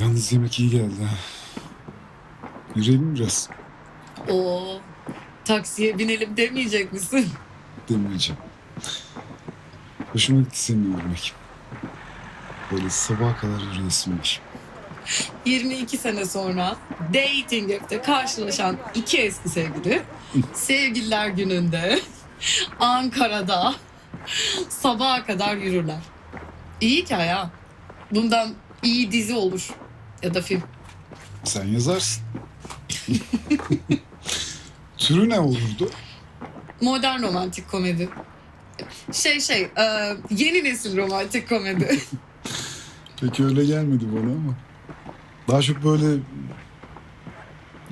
Yalnız yemek iyi geldi ha. Yürüyelim biraz Oo, taksiye binelim demeyecek misin? demeyeceğim. Hoşuma gitti seni yürümek. Böyle sabaha kadar yürüyesim var. 22 sene sonra dating app'te karşılaşan iki eski sevgili sevgililer gününde Ankara'da sabaha kadar yürürler. İyi hikaye ha. Bundan iyi dizi olur ya da film. Sen yazarsın. Türü ne olurdu? Modern romantik komedi. Şey şey, e, yeni nesil romantik komedi. Peki öyle gelmedi bana ama. Daha çok böyle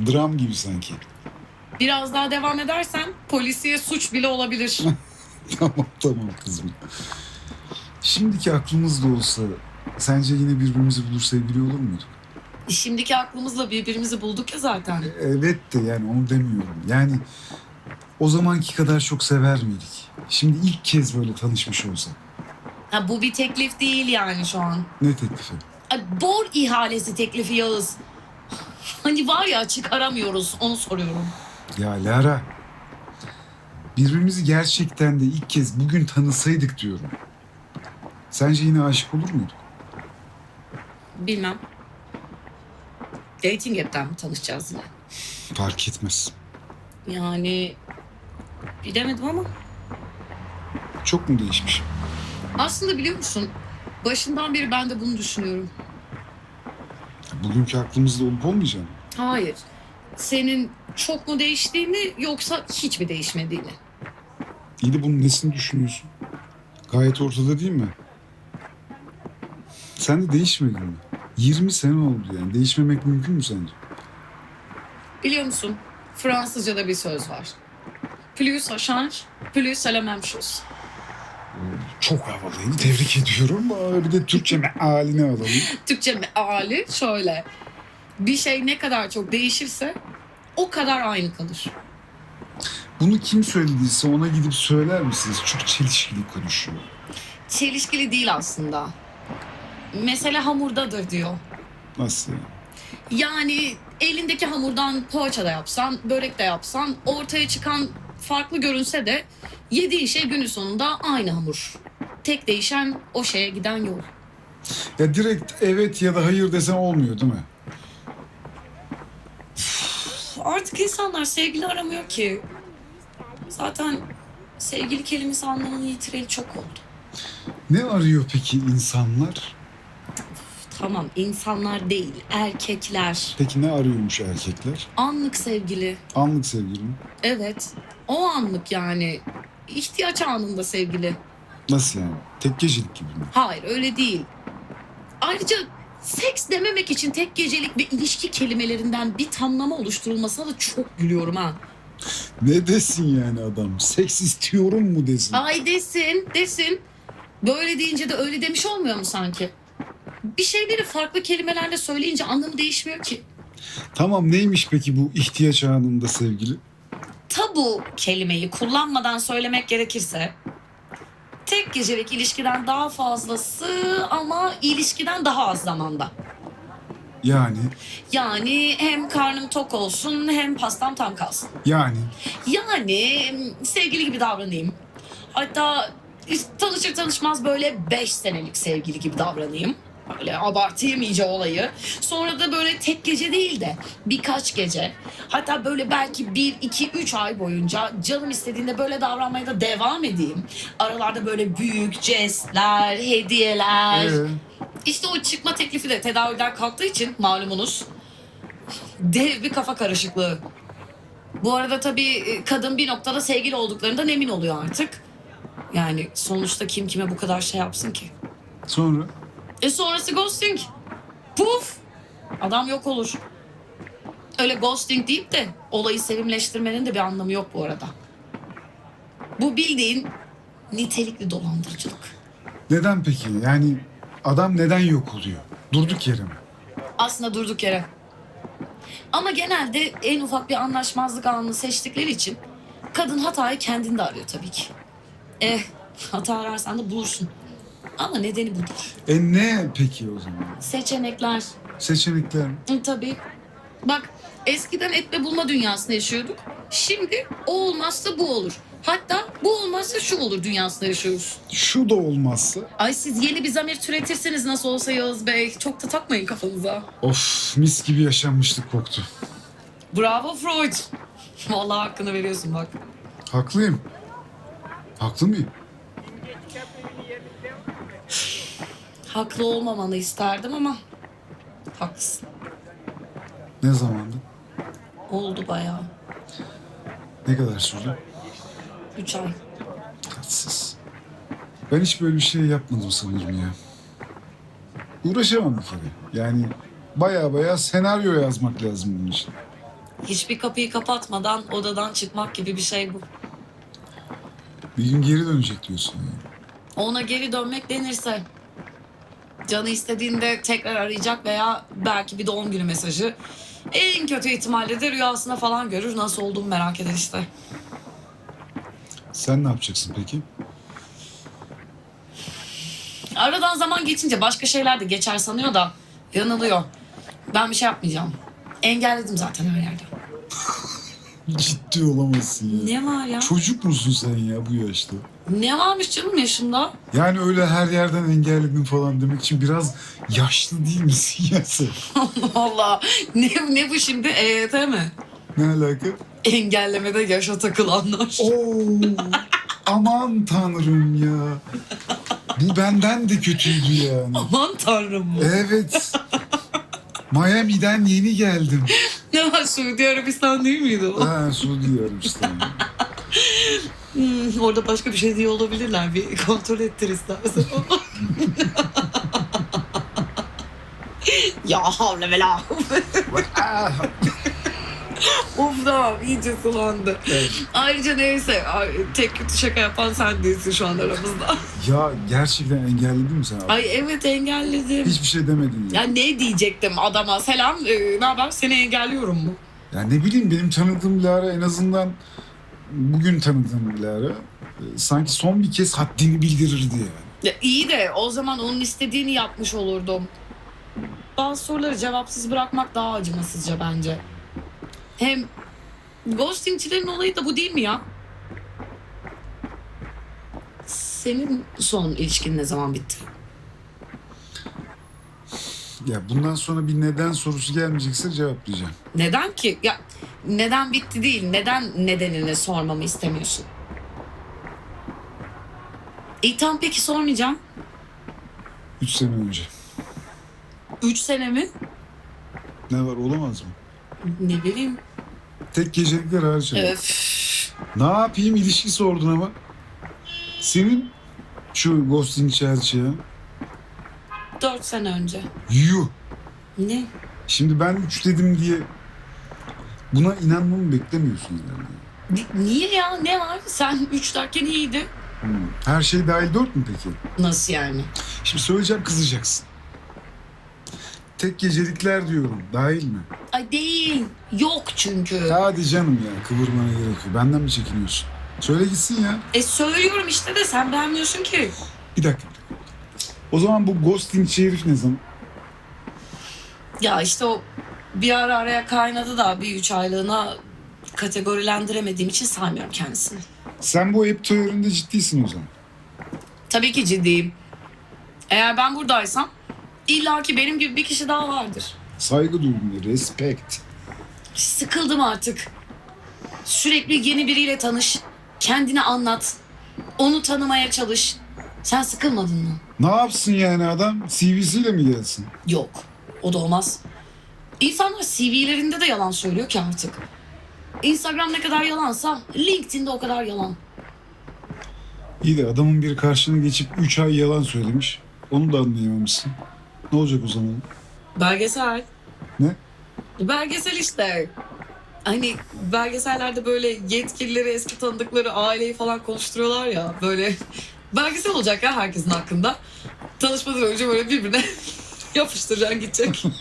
dram gibi sanki. Biraz daha devam edersen polisiye suç bile olabilir. Tamam tamam kızım. Şimdiki aklımızda olsa sence yine birbirimizi bulur sevgili olur muyduk? Şimdiki aklımızla birbirimizi bulduk ya zaten. Evet de yani onu demiyorum. Yani o zamanki kadar çok sever miydik? Şimdi ilk kez böyle tanışmış olsak. Ha, bu bir teklif değil yani şu an. Ne teklifi? Ay, bor ihalesi teklifi Yağız. Hani var ya çıkaramıyoruz onu soruyorum. Ya Lara. Birbirimizi gerçekten de ilk kez bugün tanısaydık diyorum. Sence yine aşık olur muyduk? Bilmem. Dating app'ten mi tanışacağız yine? Fark etmez. Yani bilemedim ama Çok mu değişmiş? aslında biliyor musun? Başından beri ben de bunu düşünüyorum. Bugünkü aklımızda olup olmayacak mı? Hayır. Senin çok mu değiştiğini yoksa hiç mi değişmediğini? İyi de bunun nesini düşünüyorsun? Gayet ortada değil mi? Sen de değişmedin mi? 20 sene oldu yani. Değişmemek mümkün mü sence? Biliyor musun? Fransızca'da bir söz var. Plus ça change, plus c'est la même chose. Çok havalıydı. Tebrik ediyorum. Aa, Bir de Türkçe mealini alalım. Türkçe meali şöyle. Bir şey ne kadar çok değişirse o kadar aynı kalır. Bunu kim söylediyse ona gidip söyler misiniz? Çok çelişkili konuşuyor. Çelişkili değil aslında. Mesele hamurdadır diyor. Nasıl yani? Elindeki hamurdan poğaça da yapsan, börek de yapsan ortaya çıkan farklı görünse de yediğin şey günün sonunda aynı hamur. Tek değişen o şeye giden yol. Ya direkt evet ya da hayır desen olmuyor değil mi? Artık insanlar sevgili aramıyor ki. Zaten sevgili kelimesi anlamını yitireli çok oldu. Ne arıyor peki insanlar? Tamam insanlar değil erkekler. Peki ne arıyormuş erkekler? Anlık sevgili. Anlık sevgili mi? Evet o anlık yani. ihtiyaç anında sevgili. Nasıl yani? Tek gecelik gibi mi? Hayır öyle değil. Ayrıca seks dememek için tek gecelik ve ilişki kelimelerinden bir tamlama oluşturulmasına da çok gülüyorum ha. Ne desin yani adam? Seks istiyorum mu desin? Ay desin, desin. Böyle deyince de öyle demiş olmuyor mu sanki? Bir şeyleri farklı kelimelerle söyleyince anlamı değişmiyor ki. Tamam neymiş peki bu ihtiyaç anında sevgili? Tabu kelimeyi kullanmadan söylemek gerekirse tek gecelik ilişkiden daha fazlası ama ilişkiden daha az zamanda. Yani, Yani hem karnım tok olsun hem pastam tam kalsın. yani. Yani sevgili gibi davranayım. Hatta tanışır tanışmaz böyle 5 senelik sevgili gibi davranayım. Böyle abartayım iyice olayı. Sonra da böyle tek gece değil de birkaç gece. Hatta böyle belki 1, 2, 3 ay boyunca canım istediğinde böyle davranmaya da devam edeyim. Aralarda böyle büyük jestler, hediyeler. Ee, İşte o çıkma teklifi de tedaviden kalktığı için malumunuz dev bir kafa karışıklığı. Bu arada tabii e, kadın bir noktada sevgili olduklarından emin oluyor artık. Yani sonuçta kim kime bu kadar şey yapsın ki? sonra? E sonrası ghosting. Puf! Adam yok olur. Öyle ghosting deyip de olayı sevimleştirmenin de bir anlamı yok bu arada. Bu bildiğin nitelikli dolandırıcılık. Neden peki? Yani adam neden yok oluyor? Durduk yere mi? Aslında durduk yere. Ama genelde en ufak bir anlaşmazlık anını seçtikleri için kadın hatayı kendinde arıyor tabii ki. Eh Hata ararsan da bulursun. Ama nedeni budur. E ne peki o zaman? Seçenekler. Seçenekler mi? Hı, Tabii. Bak eskiden et ve bulma dünyasında yaşıyorduk. Şimdi o olmazsa bu olur. Hatta bu olmazsa şu olur dünyasında yaşıyoruz. Şu da olmazsa. Ay siz yeni bir zamir türetirseniz nasıl olsa Yağız Bey. Çok da takmayın kafanıza. Of mis gibi yaşanmışlık koktu. Bravo Freud. Vallahi hakkını veriyorsun bak. Haklıyım. Haklı mıyım? Haklı olmamanı isterdim ama haklısın. Ne zamandı? Oldu bayağı. Ne kadar sürdü? Üç ay. Tatsız. Ben hiç böyle bir şey yapmadım sanırım ya. Uğraşamam bir kere. Yani baya baya senaryo yazmak lazım bunun için. Hiçbir kapıyı kapatmadan odadan çıkmak gibi bir şey bu. Bir gün geri dönecek diyorsun yani. Ona geri dönmek denirse canı istediğinde tekrar arayacak veya belki bir doğum günü mesajı. En kötü ihtimalle de rüyasına falan görür. Nasıl olduğumu merak eder işte. Sen ne yapacaksın peki? Aradan zaman geçince başka şeyler de geçer sanıyor da yanılıyor. Ben bir şey yapmayacağım. Engelledim zaten her yerde. Ciddi olamazsın ya. Ne var ya? Çocuk musun sen ya bu yaşta? Ne varmış canım yaşında? Yani öyle her yerden engelledin falan demek için biraz yaşlı değil misin ya sen? Allah ne, ne bu şimdi EYT mi? Ne alaka? Engellemede yaşa takılanlar. Oo, aman tanrım ya. Bu benden de kötüydü yani. Aman tanrım bu. Evet. Miami'den yeni geldim. Ne var Suudi Arabistan değil miydi o? Ha, Suudi Arabistan. Hmm, orada başka bir şey diye olabilirler. Bir kontrol ettir istersen. ya havle ve la. Of tamam iyice sulandı. evet. Ayrıca neyse tek kötü şaka yapan sen değilsin şu an aramızda. ya gerçekten engelledin mi sen? abi? Ay evet engelledim. Hiçbir şey demedin ya. Ya ne diyecektim adama selam e, ne haber seni engelliyorum mu? Ya ne bileyim benim tanıdığım Lara en azından bugün tanıdığım Lara e, sanki son bir kez haddini bildirirdi yani. Ya iyi de o zaman onun istediğini yapmış olurdum. Bazı soruları cevapsız bırakmak daha acımasızca bence. Hem ghostingçilerin olayı da bu değil mi ya? Senin son ilişkin ne zaman bitti? Ya bundan sonra bir neden sorusu gelmeyecekse cevaplayacağım. Neden ki? Ya neden bitti değil, neden nedenini sormamı istemiyorsun? İyi tamam peki sormayacağım. Üç sene önce. Üç sene mi? Ne var olamaz mı? Ne bileyim. Tek gecelikler hariç. ama. Öf. Ne yapayım ilişki sordun ama. Senin şu ghosting ya. Dört sene önce. Yuh. Ne? Şimdi ben üç dedim diye buna inanmamı beklemiyorsun herhalde. Ni- Niye ya? Ne var? Sen üç derken iyiydi. Hmm. Her şey dahil dört mü peki? Nasıl yani? Şimdi söyleyeceğim kızacaksın. Tek gecelikler diyorum. Dahil mi? Ay değil. Yok çünkü. Hadi canım ya kıvırmana gerek yok. Benden mi çekiniyorsun? Söyle gitsin ya. E söylüyorum işte de sen beğenmiyorsun ki. Bir dakika. O zaman bu ghosting herif ne zaman? Ya işte o bir ara araya kaynadı da bir üç aylığına kategorilendiremediğim için saymıyorum kendisini. Sen bu hep teorinde ciddisin o zaman. Tabii ki ciddiyim. Eğer ben buradaysam illaki benim gibi bir kişi daha vardır. Saygı duygunu, respect. Sıkıldım artık. Sürekli yeni biriyle tanış. Kendini anlat. Onu tanımaya çalış. Sen sıkılmadın mı? Ne yapsın yani adam? CV'siyle mi gelsin? Yok. O da olmaz. İnsanlar CV'lerinde de yalan söylüyor ki artık. Instagram ne kadar yalansa LinkedIn'de o kadar yalan. İyi de adamın bir karşına geçip 3 ay yalan söylemiş. Onu da anlayamamışsın. Ne olacak o zaman? Belgesel. Ne? Belgesel işte. Hani belgesellerde böyle yetkilileri, eski tanıdıkları aileyi falan konuşturuyorlar ya. Böyle belgesel olacak ya herkesin hakkında. Tanışmadan önce böyle birbirine yapıştıracaksın gidecek.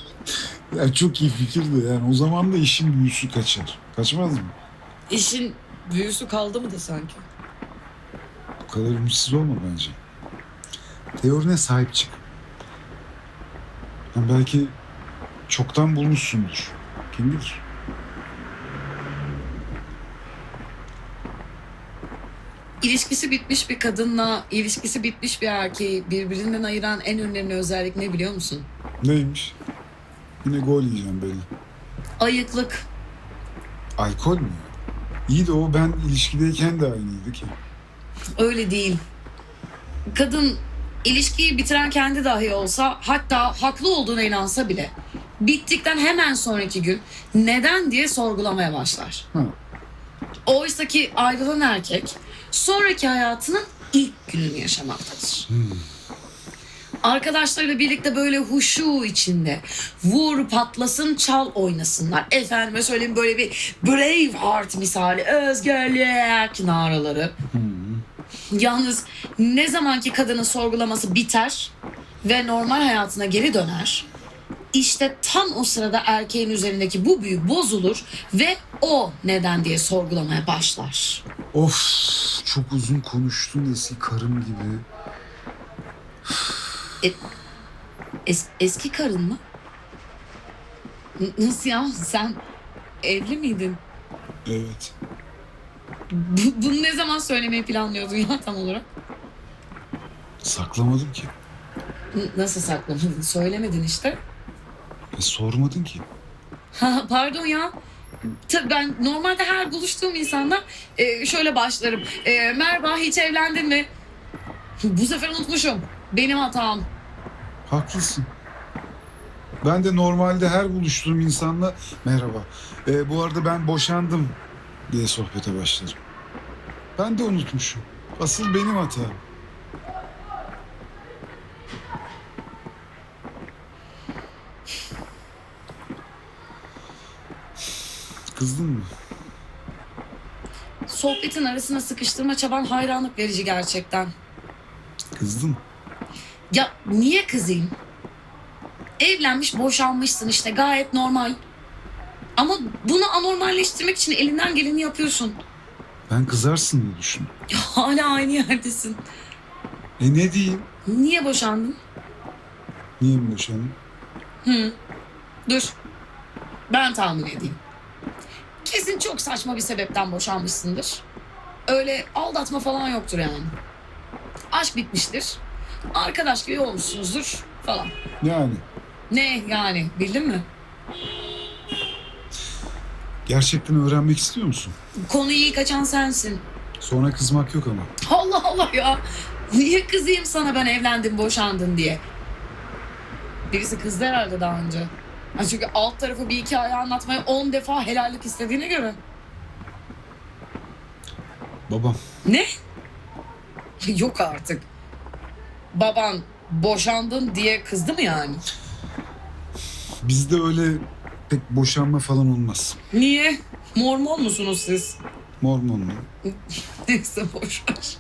Ya çok iyi fikir de yani o zaman da işin büyüsü kaçar. Kaçmaz mı? İşin büyüsü kaldı mı da sanki? kadar ümitsiz olma bence. Teorine sahip çık. Hem belki çoktan bulmuşsundur. Kim bilir? İlişkisi bitmiş bir kadınla ilişkisi bitmiş bir erkeği birbirinden ayıran en önemli özellik ne biliyor musun? Neymiş? Yine gol yiyeceğim belli. Ayıklık. Alkol mü? İyi de o ben ilişkideyken de aynıydı ki. Öyle değil. Kadın ilişkiyi bitiren kendi dahi olsa hatta haklı olduğuna inansa bile bittikten hemen sonraki gün neden diye sorgulamaya başlar. Ha. Oysa ki ayrılan erkek sonraki hayatının ilk gününü yaşamaktadır. Arkadaşlarıyla birlikte böyle huşu içinde vur patlasın çal oynasınlar. Efendime söyleyeyim böyle bir Braveheart misali özgürlük naraları. Yalnız ne zamanki kadının sorgulaması biter ve normal hayatına geri döner. İşte tam o sırada erkeğin üzerindeki bu büyü bozulur ve o neden diye sorgulamaya başlar. Of çok uzun konuştun eski karım gibi. Es- eski karın mı? N- Nasıl ya? Sen evli miydin? Evet. Bu- bunu ne zaman söylemeyi planlıyordun ya tam olarak? Saklamadım ki. N- nasıl saklamadın? Söylemedin işte. E, sormadın ki. Ha, Pardon ya. Tabii ben normalde her buluştuğum insanla e, şöyle başlarım. E, merhaba hiç evlendin mi? Bu sefer unutmuşum. Benim hatam. Haklısın. Ben de normalde her buluştuğum insanla merhaba. e, bu arada ben boşandım diye sohbete başlarım. Ben de unutmuşum. Asıl benim hatam. Kızdın mı? Sohbetin arasına sıkıştırma çaban hayranlık verici gerçekten. Kızdın. Ya niye kızayım? Evlenmiş boşanmışsın işte gayet normal. Ama bunu anormalleştirmek için elinden geleni yapıyorsun. Ben kızarsın diye düşündüm. Hala aynı yerdesin. E ne diyeyim? Niye boşandın? Niye mi boşandın? Hı. Dur. Ben tahmin edeyim. Kesin çok saçma bir sebepten boşanmışsındır. Öyle aldatma falan yoktur yani. Aşk bitmiştir. Arkadaş gibi olmuşsunuzdur falan. Yani Ne yani bildin mi? Gerçekten öğrenmek istiyor musun? Konuyu iyi kaçan sensin. Sonra kızmak yok ama. Allah Allah ya. Niye kızayım sana ben evlendim boşandın diye. Birisi kızdı herhalde daha önce. Ha çünkü alt tarafı bir hikaye anlatmaya 10 defa helallik istediğine göre. Babam. Ne? Yok artık. Baban boşandın diye kızdı mı yani? Bizde öyle pek boşanma falan olmaz. Niye? Mormon musunuz siz? Mormonlu. Neyse boş ver.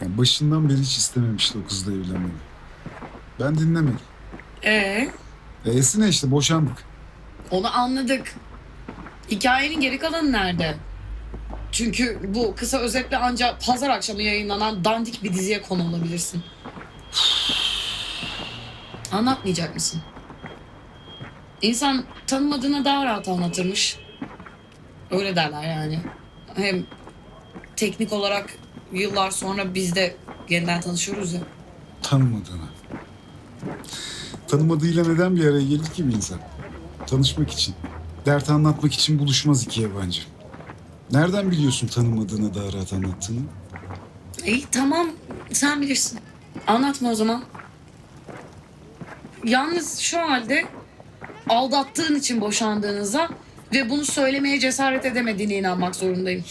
Yani başından beri hiç istememişti o kızla evlenmemi. Ben dinlemedim. Ee, E'si ne işte boşandık. onu anladık. Hikayenin geri kalanı nerede? Çünkü bu kısa özetle ancak pazar akşamı yayınlanan dandik bir diziye konu olabilirsin. Anlatmayacak mısın? İnsan tanımadığına daha rahat anlatırmış. Öyle derler yani. Hem teknik olarak yıllar sonra biz de yeniden tanışıyoruz ya. Tanımadığına. Tanımadığıyla neden bir araya gelir ki bir insan? Tanışmak için. Dert anlatmak için buluşmaz iki yabancı. Nereden biliyorsun tanımadığına daha rahat anlattığını? İyi tamam sen bilirsin. Anlatma o zaman. Yalnız şu halde aldattığın için boşandığınıza ve bunu söylemeye cesaret edemediğine inanmak zorundayım.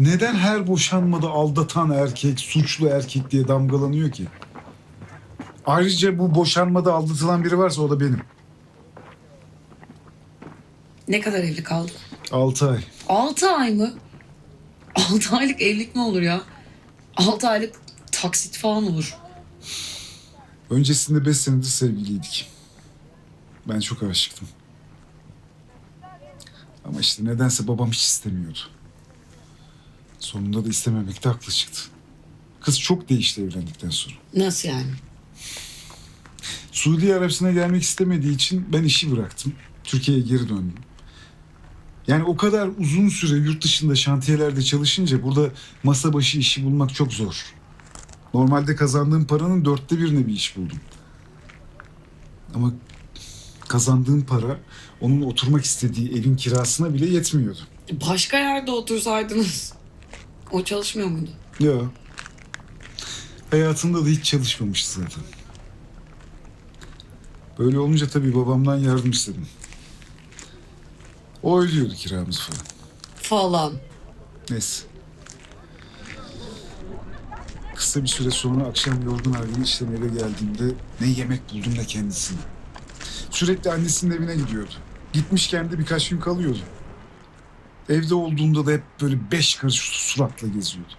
Neden her boşanmada aldatan erkek, suçlu erkek diye damgalanıyor ki? Ayrıca bu boşanmada aldatılan biri varsa o da benim. Ne kadar evli kaldı? Altı ay. 6 ay mı? 6 aylık evlilik mi olur ya? 6 aylık taksit falan olur. Öncesinde beş senedir sevgiliydik. Ben çok aşıktım. Ama işte nedense babam hiç istemiyordu. Sonunda da istememekte haklı çıktı. Kız çok değişti evlendikten sonra. Nasıl yani? Suudi Arabistan'a gelmek istemediği için ben işi bıraktım. Türkiye'ye geri döndüm. Yani o kadar uzun süre yurt dışında şantiyelerde çalışınca burada masa başı işi bulmak çok zor. Normalde kazandığım paranın dörtte birine bir iş buldum. Ama kazandığım para onun oturmak istediği evin kirasına bile yetmiyordu. Başka yerde otursaydınız. O çalışmıyor muydu? Ya. Hayatında da hiç çalışmamıştı zaten. Böyle olunca tabii babamdan yardım istedim. O ödüyordu kiramızı falan. Falan. Neyse. Kısa bir süre sonra akşam yorgun argın işten eve geldiğimde ne yemek buldum ne kendisine. Sürekli annesinin evine gidiyordu. Gitmişken de birkaç gün kalıyordu. Evde olduğunda da hep böyle beş karış suratla geziyordu.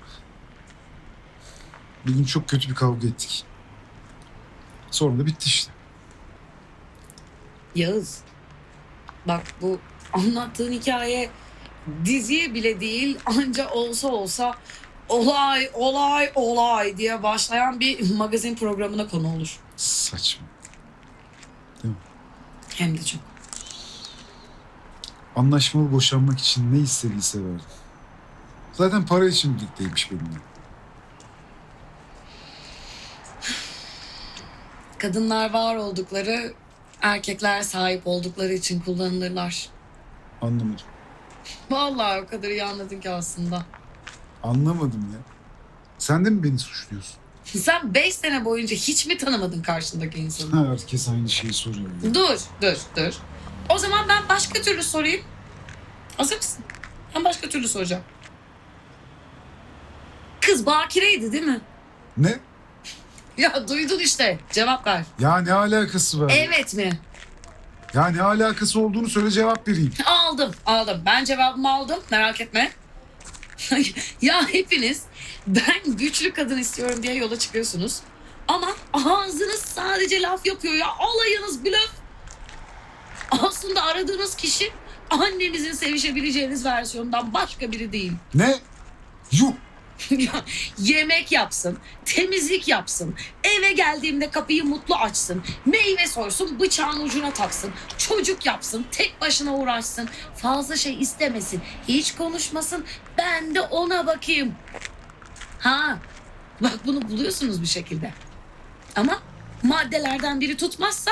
Bir gün çok kötü bir kavga ettik. Sonra da bitti işte. Yağız. Bak bu anlattığın hikaye diziye bile değil anca olsa olsa olay olay olay diye başlayan bir magazin programına konu olur. Saçma. Hem de çok. Anlaşmalı boşanmak için ne istediyse verdim. Zaten para için birlikteymiş benimle. Kadınlar var oldukları, erkekler sahip oldukları için kullanılırlar. Anlamadım. Vallahi o kadar iyi anladın ki aslında. Anlamadım ya. Sen de mi beni suçluyorsun? Sen 5 sene boyunca hiç mi tanımadın karşındaki insanı? Ha, herkes aynı şeyi soruyor. ya. Dur, dur, dur. O zaman ben başka türlü sorayım. Hazır mısın? Ben başka türlü soracağım. Kız bakireydi değil mi? Ne? Ya duydun işte. Cevap ver. Ya ne alakası var? Evet mi? Ya ne alakası olduğunu söyle cevap vereyim. Aldım, aldım. Ben cevabımı aldım. Merak etme. ya hepiniz ben güçlü kadın istiyorum diye yola çıkıyorsunuz. Ama ağzınız sadece laf yapıyor ya. Alayınız blöf. Aslında aradığınız kişi annenizin sevişebileceğiniz versiyondan başka biri değil. Ne? Yuh! Yemek yapsın, temizlik yapsın, eve geldiğimde kapıyı mutlu açsın, meyve soysun, bıçağın ucuna taksın, çocuk yapsın, tek başına uğraşsın, fazla şey istemesin, hiç konuşmasın, ben de ona bakayım. Ha, bak bunu buluyorsunuz bir şekilde. Ama maddelerden biri tutmazsa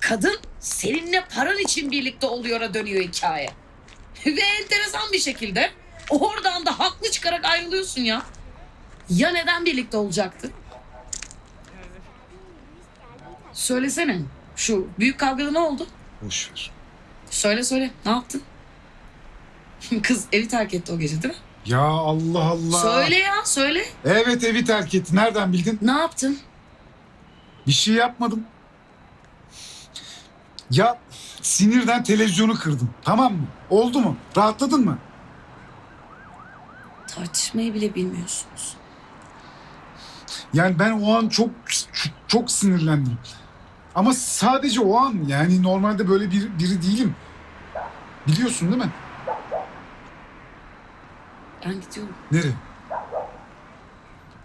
kadın seninle paran için birlikte oluyor'a dönüyor hikaye. Ve enteresan bir şekilde oradan da haklı çıkarak ayrılıyorsun ya. Ya neden birlikte olacaktı? Söylesene. Şu büyük kavgada ne oldu? Boş ver. Söyle söyle. Ne yaptın? Kız evi terk etti o gece değil mi? Ya Allah Allah. Söyle ya söyle. Evet evi terk etti. Nereden bildin? Ne yaptın? Bir şey yapmadım. Ya sinirden televizyonu kırdım. Tamam mı? Oldu mu? Rahatladın mı? Tartışmayı bile bilmiyorsunuz. Yani ben o an çok çok, sinirlendim. Ama sadece o an yani normalde böyle bir, biri değilim. Biliyorsun değil mi? Ben gidiyorum. Nereye?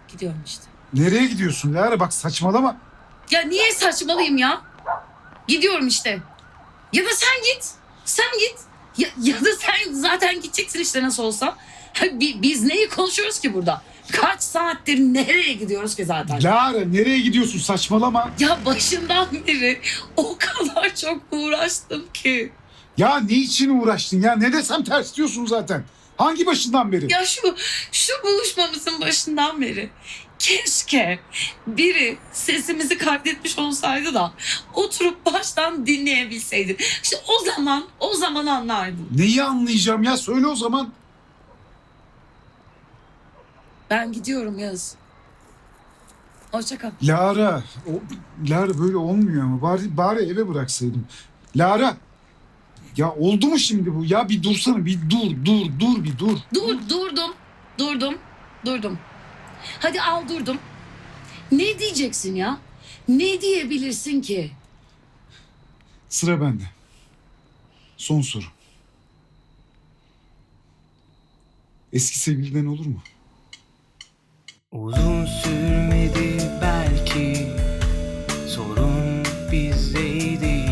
Gidiyorum işte. Nereye gidiyorsun Lara? Bak saçmalama. Ya niye saçmalıyım ya? Gidiyorum işte. Ya da sen git. Sen git. Ya, ya da sen zaten gideceksin işte nasıl olsa. Biz neyi konuşuyoruz ki burada? Kaç saattir nereye gidiyoruz ki zaten? Lara nereye gidiyorsun? Saçmalama. Ya başından beri o kadar çok uğraştım ki. Ya ne için uğraştın ya? Ne desem ters diyorsun zaten. Hangi başından beri? Ya şu şu buluşmamızın başından beri keşke biri sesimizi kaydetmiş olsaydı da oturup baştan dinleyebilseydin. İşte o zaman o zaman anlardın. Neyi anlayacağım ya? Söyle o zaman. Ben gidiyorum Yağız. Hoşça kal. Lara, o, Lara böyle olmuyor ama bari, bari eve bıraksaydım. Lara, ya oldu mu şimdi bu? Ya bir dursana, bir dur, dur, dur, bir dur. Dur durdum. Durdum. Durdum. Hadi al durdum. Ne diyeceksin ya? Ne diyebilirsin ki? Sıra bende. Son soru. Eski sevgiliden olur mu? Uzun sürmedi belki Sorun bizdeydi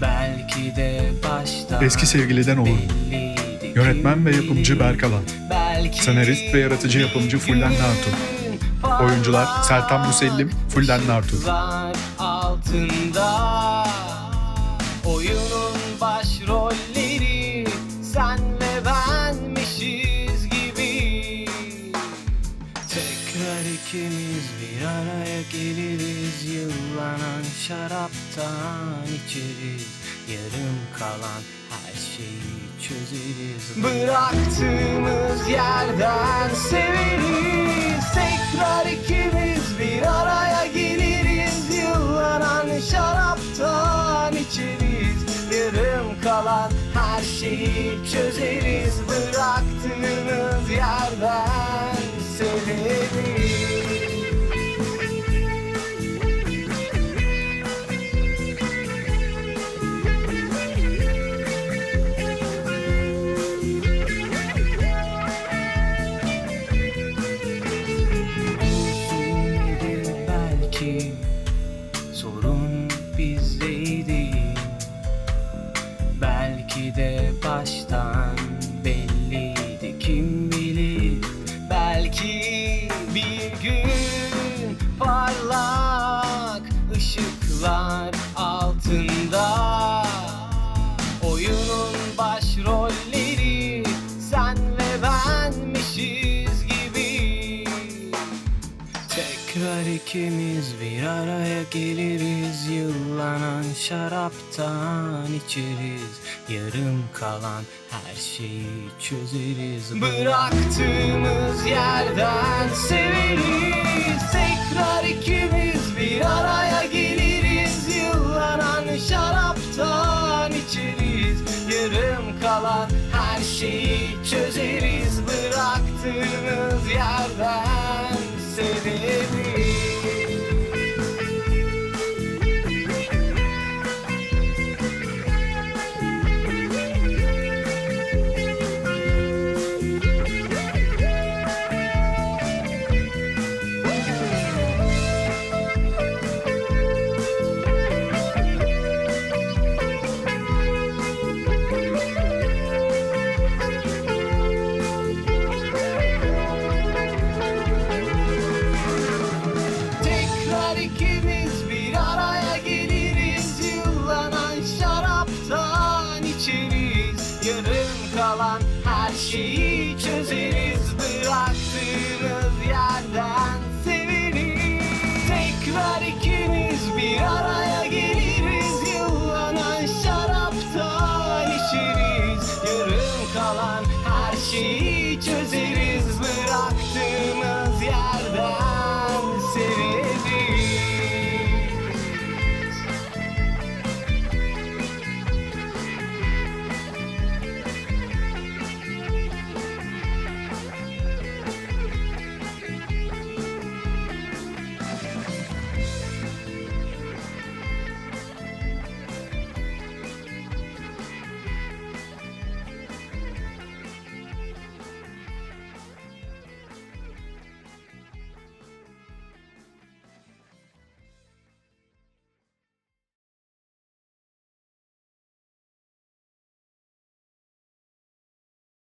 Belki de başta Eski sevgiliden olur Yönetmen ve yapımcı bilir. Berk Alan. Belki Senarist ve yaratıcı yapımcı Fulden Nartun. Oyuncular Sertan Musellim, Fulden Nartun. Altında geliriz Yıllanan şaraptan içeriz. Yarım kalan her şeyi çözeriz. Bıraktığımız yerden severiz. Tekrar ikimiz bir araya geliriz. Yıllanan şaraptan içeriz. Yarım kalan her şeyi çözeriz. Bıraktığımız ikimiz bir araya geliriz. Yıllanan şaraptan içeriz. Yarım kalan her şeyi çözeriz. Bıraktığımız yerden severiz. Tekrar ikimiz bir araya geliriz. Yıllanan şaraptan içeriz. Yarım kalan her şeyi çözeriz. Bıraktığımız yerden şaraptan içeriz